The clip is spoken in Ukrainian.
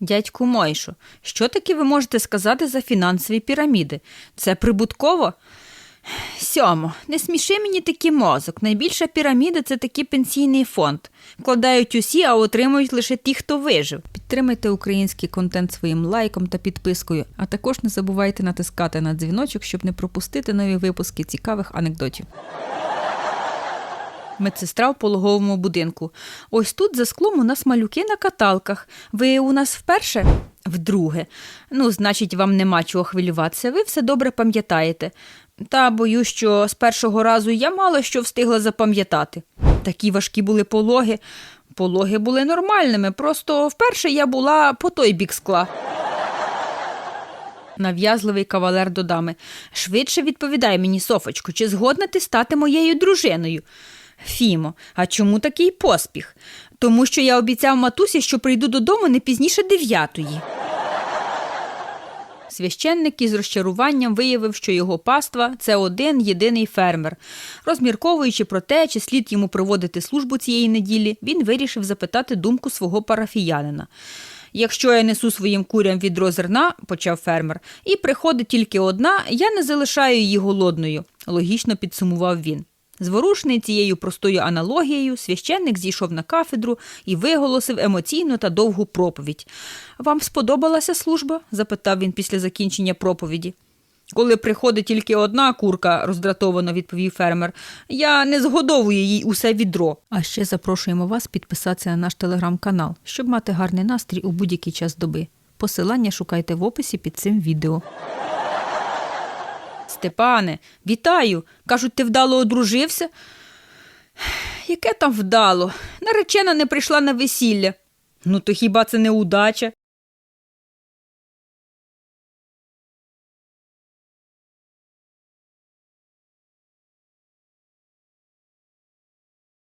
Дядьку Мойшо, що таке ви можете сказати за фінансові піраміди? Це прибутково? Сьомо, не сміши мені такий мозок. Найбільша піраміда це такий пенсійний фонд. Вкладають усі, а отримують лише ті, хто вижив. Підтримайте український контент своїм лайком та підпискою, а також не забувайте натискати на дзвіночок, щоб не пропустити нові випуски цікавих анекдотів. Медсестра в пологовому будинку. Ось тут за склом у нас малюки на каталках. Ви у нас вперше? Вдруге. Ну, значить, вам нема чого хвилюватися, ви все добре пам'ятаєте. Та боюсь, що з першого разу я мало що встигла запам'ятати. Такі важкі були пологи. Пологи були нормальними, просто вперше я була по той бік скла. Нав'язливий кавалер до дами. Швидше відповідай мені, Софочко, чи згодна ти стати моєю дружиною? Фімо, а чому такий поспіх? Тому що я обіцяв матусі, що прийду додому не пізніше дев'ятої. Священник із розчаруванням виявив, що його паства це один єдиний фермер. Розмірковуючи про те, чи слід йому проводити службу цієї неділі, він вирішив запитати думку свого парафіянина. Якщо я несу своїм курям відро зерна, почав фермер, і приходить тільки одна, я не залишаю її голодною, логічно підсумував він. Зворушений цією простою аналогією, священник зійшов на кафедру і виголосив емоційну та довгу проповідь. Вам сподобалася служба? запитав він після закінчення проповіді. Коли приходить тільки одна курка, роздратовано відповів фермер, я не згодовую їй усе відро. А ще запрошуємо вас підписатися на наш телеграм-канал, щоб мати гарний настрій у будь-який час доби. Посилання шукайте в описі під цим відео. Степане, вітаю. Кажуть, ти вдало одружився? Яке там вдало? Наречена не прийшла на весілля. Ну, то хіба це не удача?